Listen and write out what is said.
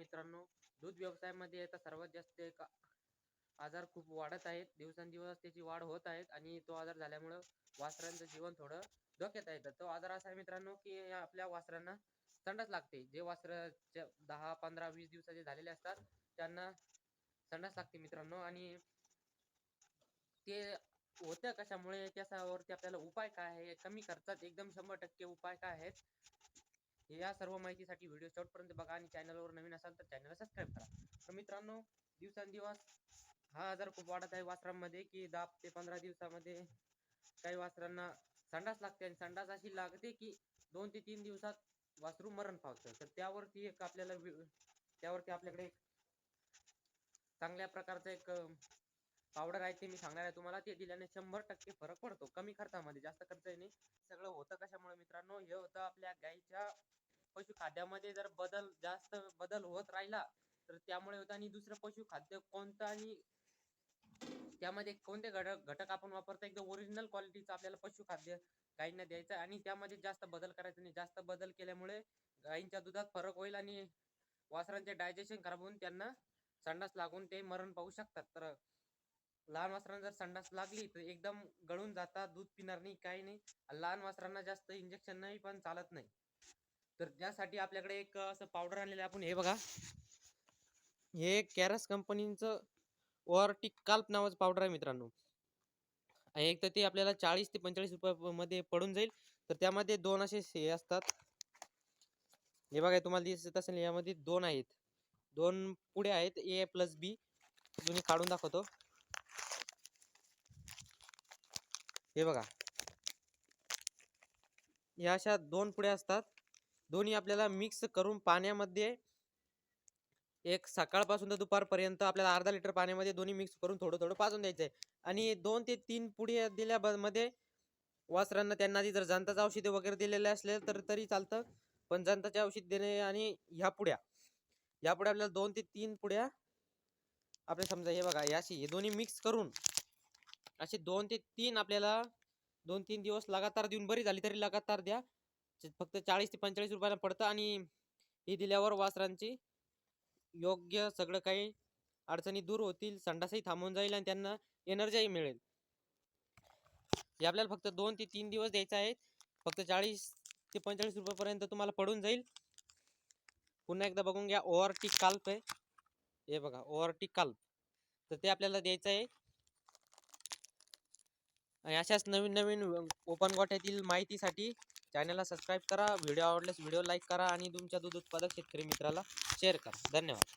मित्रांनो दूध व्यवसायामध्ये आता सर्वात जास्त एक आजार खूप वाढत आहेत. दिवसेंदिवस त्याची वाढ होत आहेत आणि तो आजार झाल्यामुळं वासरांचं जीवन थोडं धोक्यात आहे. तर तो आजार असा आहे मित्रांनो की आपल्या वासरांना संडास लागते. जे वासर दहा पंधरा वीस दिवसाचे झालेले असतात त्यांना संडास लागते मित्रांनो. आणि ते होतं कशामुळे त्याच्यावरती आपल्याला उपाय काय आहे कमी खर्चात एकदम शंभर टक्के उपाय काय आहेत या सर्व माहितीसाठी व्हिडिओ शेवटपर्यंत बघा आणि चॅनलवर नवीन असाल तर चॅनलला सबस्क्राईब करा. तर मित्रांनो दिवसांदिवस हा आजार खूप वाढत आहे वासरांमध्ये की दहा ते पंधरा दिवसामध्ये काही वासरांना संडास लागते आणि संडास अशी लागते की दोन ते तीन दिवसात वासरू मरण पावतं. तर त्यावरती एक आपल्याला त्यावरती आपल्याकडे एक चांगल्या प्रकारचं एक पावडर आहे ते मी सांगणार आहे तुम्हाला. ते दिल्याने शंभर टक्के फरक पडतो. कमी खर्चामध्ये जास्त खर्च नाही सगळं होतं कशामुळे मित्रांनो? हे होतं आपल्या गायीच्या पशुखाद्यामध्ये जर बदल जास्त बदल होत राहिला तर त्यामुळे होतं आणि दुसरं पशुखाद्य कोणतं आणि त्यामध्ये कोणते घटक घटक आपण वापरतो? एकदम ओरिजिनल क्वालिटीचं आपल्याला पशुखाद्य गायींना द्यायचं आणि त्यामध्ये जास्त बदल करायचा नाही. जास्त बदल केल्यामुळे गायींच्या दुधात फरक होईल आणि वासरांचे डायजेशन खराब होऊन त्यांना संडास लागून ते मरण पाहू शकतात. तर लहान वासरांना जर संडास लागली तर एकदम गळून जातात दूध पिणार नाही काही नाही. लहान वासरांना जास्त इंजेक्शन नाही पण चालत नाही. तर त्यासाठी आपल्याकडे एक असं पावडर आणलेलं आहे आपण. हे बघा. हे कॅरस कंपनीचं ओआरटिक काल्प नावाचं पावडर आहे मित्रांनो. आणि एक तर ते आपल्याला चाळीस ते पंचेचाळीस रुपयामध्ये पडून जाईल. तर त्यामध्ये दोन असे हे असतात. हे बघा तुम्हाला दिसत असेल यामध्ये दोन आहेत. दोन पुढे आहेत ए प्लस बी दोन्ही काढून दाखवतो. हे बघा. या अशा दोन पुढे असतात. दोन्ही आपल्याला मिक्स करून पाण्यामध्ये एक सकाळपासून तर दुपारपर्यंत आपल्याला अर्धा लिटर पाण्यामध्ये दोन्ही मिक्स करून थोडं थोडं पाजून द्यायचं आहे आणि दोन ते तीन पुढे दिल्या ब- मध्ये वासरांना त्यांना आधी जर जंताचं औषध वगैरे दिलेले असले तर तरी चालतं. पण जंताचे औषध देणे आणि ह्या पुड्या या पुढे आपल्याला दोन ते तीन पुड्या आपल्या समजा हे बघा याशी हे दोन्ही मिक्स करून असे दोन ते तीन आपल्याला दोन तीन दिवस लगातार देऊन बरी झाली तरी लगातार द्या. फक्त चाळीस ते पंचेचाळीस रुपयाला पडतं आणि ही दिल्यावर वासरांची योग्य सगळं काही अडचणी दूर होतील संडासही थांबून जाईल आणि त्यांना एनर्जीही मिळेल. हे आपल्याला फक्त दोन ते तीन दिवस द्यायचं आहे फक्त चाळीस ते पंचेचाळीस रुपयापर्यंत तुम्हाला पडून जाईल. पुन्हा एकदा बघून घ्या ओआरटी काल्प आहे. हे बघा ओआरटी काल्प. तर ते आपल्याला द्यायचं आहे. आणि अशाच नवीन नवीन ओपन गोठ्यातील माहितीसाठी चॅनलला सबस्क्राईब करा. व्हिडिओ आवडल्यास व्हिडिओ लाईक करा आणि तुमच्या दूध उत्पादक शेतकरी मित्राला शेअर करा. धन्यवाद.